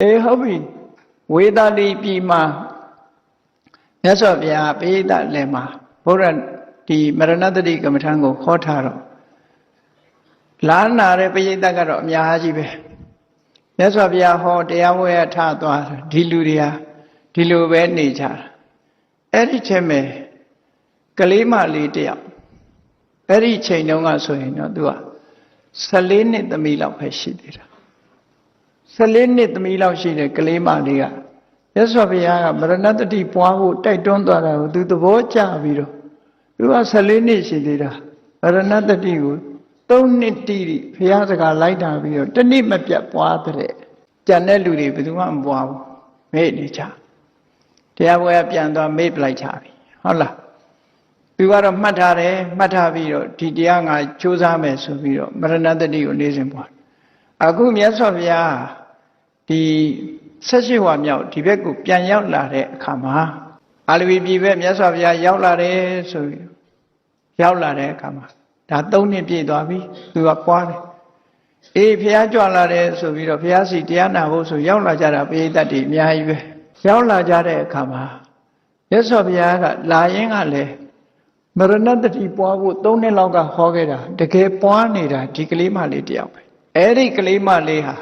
အေးဟုတ်ပြီဝေသာလီပြည်မှာမြတ်စွာဘုရားပိဋကလည်းမှာဘုရားဒီမရဏတတိကမ္မထံကိုခေါ်ထားတော့လာနာတဲ့ပိဋကကတော့အများကြီးပဲမြတ်စွာဘုရားဟောတရားဝဲရထားသွားတာဒီလူတွေဟာဒီလိုပဲနေကြတာအဲ့ဒီထဲမှာကလေးမလေးတယောက်အဲ့ဒီချိန်တုန်းကဆိုရင်တော့သူက14နှစ်သမီးလောက်ပဲရှိသေးတာ 14နှစ်သမီးလောက်ရှိတဲ့ကလေးမလေးကမြတ်စွာဘုရားကမရဏတတိပွားဖို့တိုက်တွန်းသွားတာကိုသူသဘောကျပြီးတော့သူက14နှစ်ရှိသေးတာမရဏတတိကို3နှစ်တိတိဘုရားစကားလိုက်တာပြီးတော့တစ်နှစ်မပြတ်ပွားတဲ့ကြံတဲ့လူတွေဘယ်သူမှမပွားဘူးမေ့နေကြတရားပွဲကပြန်သွားမေ့ပလိုက်ကြပြီဟုတ်လားသူကတော့မှတ်ထားတယ်မှတ်ထားပြီးတော့ဒီတရားငါစူးစမ်းမယ်ဆိုပြီးတော့မရဏတတိကိုနေစဉ်ပွားအခုမြတ်စွာဘုရား ဒီဆက်ရှိဝါမြောက်ဒီဘက်ကိုပြန်ရောက်လာတဲ့အခါမှာအာလဝီပြည်ဘက်မြတ်စွာဘုရားရောက်လာတယ်ဆိုပြီးရောက်လာတဲ့အခါမှာဒါ၃နှစ်ပြည့်သွားပြီသူကပွားတယ်အေးဘုရားကြွလာတယ်ဆိုပြီးတော့ဘုရားစီတရားနာဖို့ဆိုရောက်လာကြတာပိဋကတ်တွေအများကြီးပဲရောက်လာကြတဲ့အခါမှာမြတ်စွာဘုရားကလာရင်ကလည်းမရဏတတိပွားဖို့၃နှစ်လောက်ကဟောခဲ့တာတကယ်ပွားနေတာဒီကလေးမလေးတယောက်ပဲအဲ့ဒီကလေးမလေးဟာ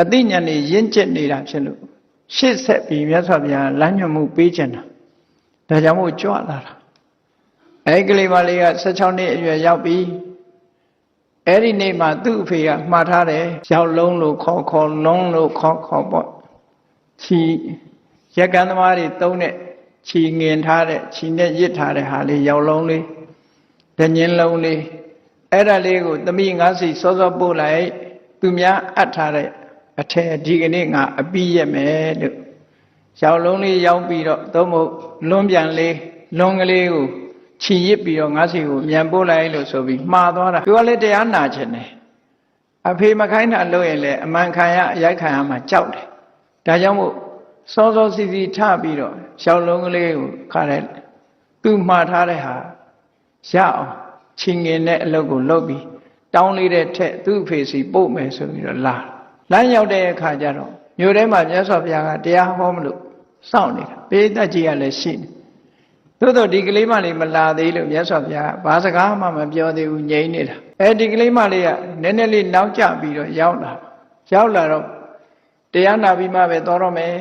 အသိဉာဏ်နဲ့ရင့်ကျက်နေတာဖြစ်လို့ရှေ့ဆက်ပြီးမြတ်စွာဘုရားလမ်းညွှန်မှုပေးခြင်းတာဒါကြောင့်မို့ကြွလာတာအဲ့ဒီကလေးမလေးက16နှစ်အရွယ်ရောက်ပြီအဲ့ဒီနေ့မှာသူ့အဖေကမှားထားတယ်ရောက်လုံးလို့ခေါ်ခေါ်လုံးလို့ခေါ်ခေါ်ပေါ့ချီရက်ကန်းသမားတွေတုံးတဲ့ချီငင်ထားတဲ့ချီနဲ့ရစ်ထားတဲ့ဟာလေးရောက်လုံးလေးဒညင်းလုံးလေးအဲ့ဒါလေးကိုသမီးငါးစီစောစောပို့လိုက်သူများအပ်ထားတဲ့ အထက်ဒီကနေ့ငါအပြီးရက်မယ်လို့ရောက်လုံးလေးရောက်ပြီးတော့သုံးဖို့လွန်းပြန်လေးလွန်းကလေးကိုချီရစ်ပြီးတော့ငါးစီကိုမြန်ပို့လိုက်လို့ဆိုပြီးမှားသွားတာသူကလည်းတရားနာခြင်းတယ်အဖေမခိုင်းတာလို့ရင်လည်းအမှန်ခံရအရိုက်ခံရမှာကြောက်တယ်ဒါကြောင့်မို့စောစောစီစီထပြီးတော့ရှောင်းလုံးကလေးကိုခါတဲ့သူမှားထားတဲ့ဟာရအောင်ချင်းငင်တဲ့အလုပ်ကိုလုပ်ပြီးတောင်းလေးတဲ့ထက်သူ့အဖေစီပို့မယ်ဆိုပြီးတော့လာ လမ်းရောက်တဲ့အခါကျတော့မြို့ထဲမှာမြတ်စွာဘုရားကတရားဟောမလို့စောင့်နေတာပိဋကကြီးကလည်းရှိနေသို့တော့ဒီကလေးမလေးမလာသေးလို့မြတ်စွာဘုရားကဘာစကားမှမပြောသေးဘူးငြိမ်နေတာအဲဒီကလေးမလေးကနည်းနည်းလေးနောက်ကျပြီးတော့ရောက်လာရောက်လာတော့တရားနာပြီးမှပဲတော်တော့မယ်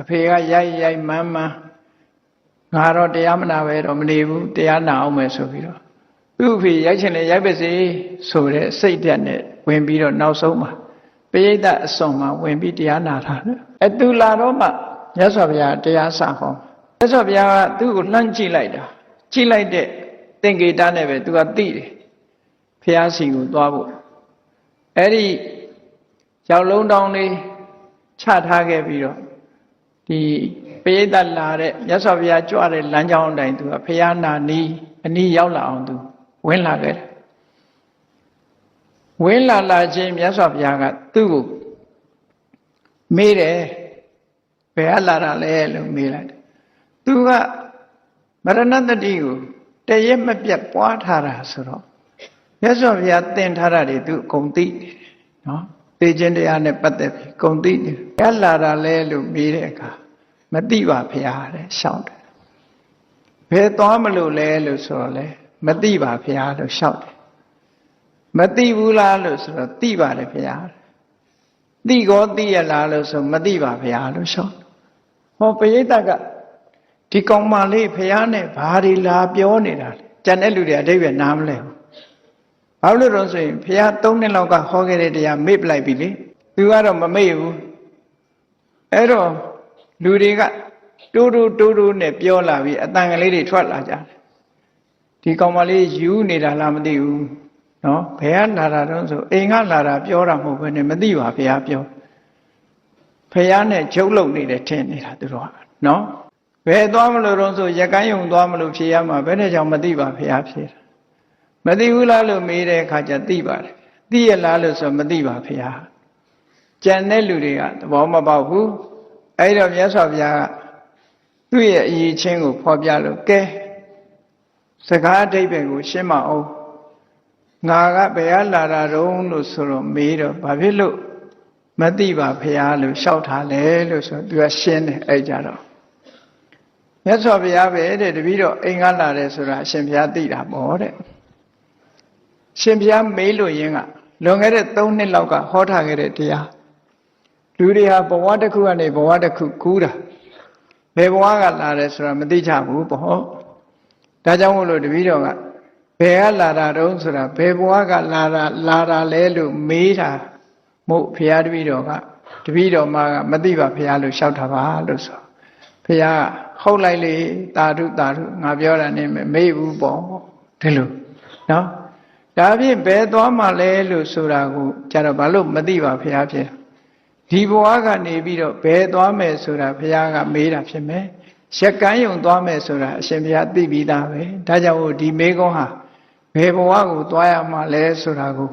အဖေကရိုက်ရိုက်မန်းမန်းငါတော့တရားမနာပဲတော့မနေဘူးတရားနာအောင်မယ်ဆိုပြီးတော့သူ့အဖေရိုက်ချင်လေရိုက်ပါစေဆိုတဲ့စိတ်ဓာတ်နဲ့ဝင်ပြီးတော့နောက်ဆုံးမှာ ပိဋကတ်အစွန်မှာဝင်ပြီးတရားနာတာအတူလာတော့မှမြတ်စွာဘုရားတရားစဟောမြတ်စွာဘုရားကသူ့ကိုလှမ်းကြည့်လိုက်တာကြည့်လိုက်တဲ့သင်္ကေတနဲ့ပဲသူကသိတယ်ဘုရားစီကိုသွားဖို့အဲ့ဒီရောက်လုံးတောင်းလေးချထားခဲ့ပြီးတော့ဒီပိဋကတ်လာတဲ့မြတ်စွာဘုရားကြွတဲ့လမ်းကြောင်းအတိုင်းသူကဘုရားနာနီးအနီးရောက်လာအောင်သူဝင်လာခဲ့တယ် ဝင်လာလာချင်းမြတ်စွာဘုရားကသူ့ကိုမေးတယ်ဘယ်ကလာတာလဲလို့မေးလိုက်တယ်သူကမရဏတတိကိုတရက်မပြတ်ပွားထားတာဆိုတော့မြတ်စွာဘုရားသင်ထားတာတွေသူအကုန်သိတယ်နော်သိခြင်းတရားနဲ့ပတ်သက်ပြီးဂုံသိတယ်ဘယ်လာတာလဲလို့မေးတဲ့အခါမသိပါဘုရားတဲ့ရှောက်တယ်ဘယ်သွားမလို့လဲလို့ဆိုတော့လေမသိပါဘုရားလို့ရှောက်တယ် မသိဘူးလားလို့ဆိုတော့သိပါတယ်ဘုရားသိကောသိရလားလို့ဆိုမသိပါဘုရားလို့ရှောက်ဟောပရိသတ်ကဒီကောင်မလေးဘုရားနဲ့ဘာတွေလာပြောနေတာလဲကျန်တဲ့လူတွေအတိတ်ပဲနားမလဲဘူးဘာလို့လဲဆိုရင်ဘုရား၃နှစ်လောက်ကဟောခဲ့တဲ့တရားမေ့ပလိုက်ပြီလေသူကတော့မမေ့ဘူးအဲ့တော့လူတွေကတိုးတိုးတိုးတိုးနဲ့ပြောလာပြီးအတန်ကလေးတွေထွက်လာကြတယ်ဒီကောင်မလေးယူနေတာလားမသိဘူး နော်ဘယ်ကလာတာတော့ဆိုအိမ်ကလာတာပြောတာမဟုတ်ဘဲနဲ့မသိပါဘုရားပြောဘုရားနဲ့ဂျုပ်လုံနေတယ်ထင်နေတာသူတို့ကနော်ဘယ်သွားမလို့တော့ဆိုရကိုင်းယုံသွားမလို့ဖြေရမှာဘယ်နဲ့ကြောင့်မသိပါဘုရားဖြေတာမသိဘူးလားလို့မေးတဲ့အခါကျသိပါတယ်သိရလားလို့ဆိုမသိပါဘုရားကြံတဲ့လူတွေကသဘောမပေါက်ဘူးအဲ့တော့မြတ်စွာဘုရားကသူ့ရဲ့အရေးချင်းကိုဖော်ပြလို့ကဲစကားအဓိပ္ပာယ်ကိုရှင်းမအောင် ငါကဘယ်ကလာတာတုံးလို့ဆိုတော့မေးတော့ဘာဖြစ်လို့မမသိပါဖရာလို့လျှောက်ထားလဲလို့ဆိုသူကရှင်းတယ်အဲ့ကြတော့မြတ်စွာဘုရားပဲတဲ့တပည့်တော်အိမ်ကလာတယ်ဆိုတာအရှင်ဘုရားသိတာပေါ့တဲ့ရှင်ဘုရားမေးလို့ရင်းကလွန်ခဲ့တဲ့3နှစ်လောက်ကဟောထားခဲ့တဲ့တရားလူတွေဟာဘဝတစ်ခုကနေဘဝတစ်ခုကူးတာဘယ်ဘဝကလာတယ်ဆိုတာမသိကြဘူးပေါ့ဒါကြောင့်မို့လို့တပည့်တော်က ဘယ်ကလာတာတုံးဆိုတာဘယ်ဘဝကလာတာလာတာလဲလို့မေးတာမို့ဘုရားတပည့်တော်ကတပည့်တော်မကမသိပါဘုရားလို့လျှောက်တာပါလို့ဆိုဘုရားဟုတ်လိုက်လေတာဓုတာဓုငါပြောတာနဲ့မေးဘူးပေါ့ဒီလိုနော်ဒါဖြင့်ဘယ်သွားမှလဲလို့ဆိုတာကိုကျတော့ဘာလို့မသိပါဘုရားဖြစ်ဒီဘဝကနေပြီးတော့ဘယ်သွားမယ်ဆိုတာဘုရားကမေးတာဖြစ်မယ်ရက်ကန်းယုံသွားမယ်ဆိုတာအရှင်ဘုရားသိပြီးသားပဲဒါကြောင့်ဒီမေကုန်းဟာ ဘယ်ဘဝကိုသွားရမှာလဲဆိုတာကို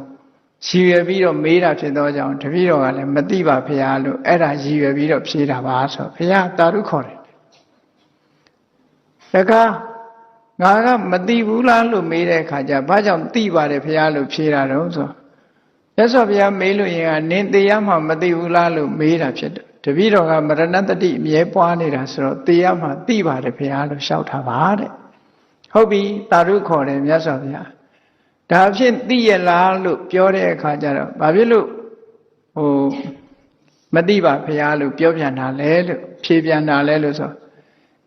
ရည်ရွယ်ပြီးတော့မေးတာဖြစ်သောကြောင့်တပည့်တော်ကလည်းမသိပါဘုရားလို့အဲ့ဒါရည်ရွယ်ပြီးတော့ဖြေတာပါဆိုဘုရားတာရုခေါ်တယ်တခါငါကမသိဘူးလားလို့မေးတဲ့အခါကျဘာကြောင့်သိပါတယ်ဘုရားလို့ဖြေတာတော့ဆိုရသော်ဘုရားမေးလို့ရင်ကနင်းတရားမှမသိဘူးလားလို့မေးတာဖြစ်တယ်တပည့်တော်ကမရဏတတိအမြဲပွားနေတာဆိုတော့တရားမှသိပါတယ်ဘုရားလို့လျှောက်တာပါတဲ့ ဟုတ်ပြီတာရုခေါ်တယ်မြတ်စွာဘုရားဒါဖြင့်သိရလားလို့ပြောတဲ့အခါကျတော့ဘာဖြစ်လို့ဟိုမသိပါဘုရားလို့ပြောပြန်တာလဲလို့ဖြေပြန်တာလဲလို့ဆို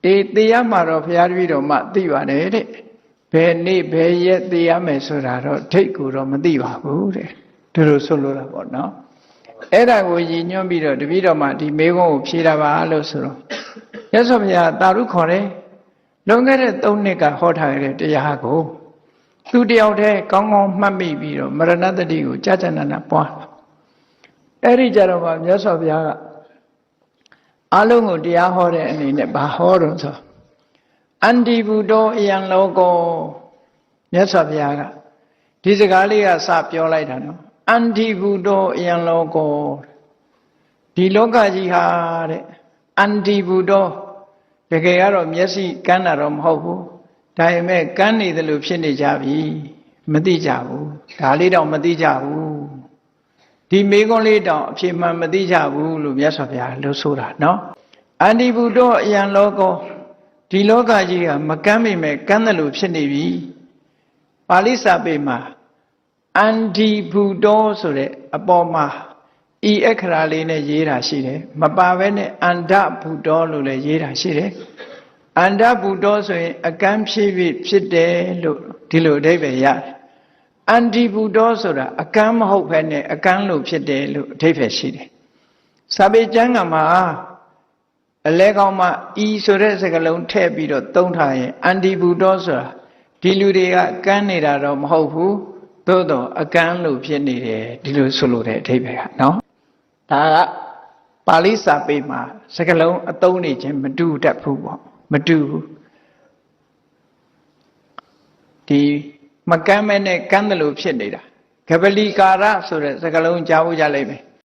အေးသိရမှာတော့ဘုရားတပည့်တော်မှသိပါတယ်တဲ့ဘယ်နေ့ဘယ်ရက်သိရမယ်ဆိုတာတော့ဒိတ်ကိုတော့မသိပါဘူးတဲ့ဒီလိုဆိုလိုတာပေါ့နော်အဲ့ဒါကိုရည်ညွှန်းပြီးတော့တပည့်တော်မှဒီမေကုန်းကိုဖြေတာပါလို့ဆိုတော့ရသော်ဘုရားတာရုခေါ်တယ် လွန်ခဲ့တဲ့၃နှစ်ကဟောထားခဲ့တဲ့တရားကိုသူတယောက်တည်းကောင်းကောင်းမှတ်မိပြီးတော့မရဏတတိကိုကြာကြာနာနာပွားအဲ့ဒီကြတော့မှမြတ်စွာဘုရားကအလုံးကိုတရားဟောတဲ့အနေနဲ့ဘာဟောတော့ဆိုအန္တိဘူတောအယံလောကောမြတ်စွာဘုရားကဒီစကားလေးကစပြောလိုက်တာနော်အန္တိဘူတောအယံလောကောဒီလောကကြီးဟာတဲ့အန္တိဘူတော တကယ်ကတော့မျက်စိကန်းတာတော့မဟုတ်ဘူးဒါပေမဲ့ကန်းနေတယ်လို့ဖြစ်နေကြပြီမသိကြဘူးဒါလေးတော့မသိကြဘူးဒီမေကွန်းလေးတောင်အဖြစ်မှန်မသိကြဘူးလို့မြတ်စွာဘုရားလို့ဆိုတာနော်အန္တိဘူတောအယံလောကောဒီလောကကြီးကမကမ်းမိမဲ့ကမ်းတယ်လို့ဖြစ်နေပြီပါဠိစာပေမှာအန္တိဘူတောဆိုတဲ့အပေါ်မှာ ဤအခရာလေးနဲ့ရေးတာရှိတယ်မပါဘဲနဲ့အန္တဘူတောလို့လည်းရေးတာရှိတယ်အန္တဘူတောဆိုရင်အကမ်းဖြစ်ဖြစ်ဖြစ်တယ်လို့ဒီလိုအဓိပ္ပာယ်ရတယ်အန္တိဘူတောဆိုတာအကမ်းမဟုတ်ဘဲနဲ့အကမ်းလို့ဖြစ်တယ်လို့အဓိပ္ပာယ်ရှိတယ်စာပေကျမ်းကမှာအလဲကောင်းမှဤဆိုတဲ့စကားလုံးထည့်ပြီးတော့သုံးထားရင်အန္တိဘူတောဆိုတာဒီလူတွေကကမ်းနေတာတော့မဟုတ်ဘူးသို့တော့အကမ်းလို့ဖြစ်နေတယ်ဒီလိုဆိုလိုတဲ့အဓိပ္ပာယ်ကနော် ဒါကပါဠိစာပေမှာစကားလုံးအသုံးနေခြင်းမတူတတ်ဘူးပေါ့မတူဘူးဒီမကမ်းမဲနဲ့ကမ်းတယ်လို့ဖြစ်နေတာကပလီကာရဆိုတဲ့စကားလုံးကြားဖို့ကြလိမ့်မယ်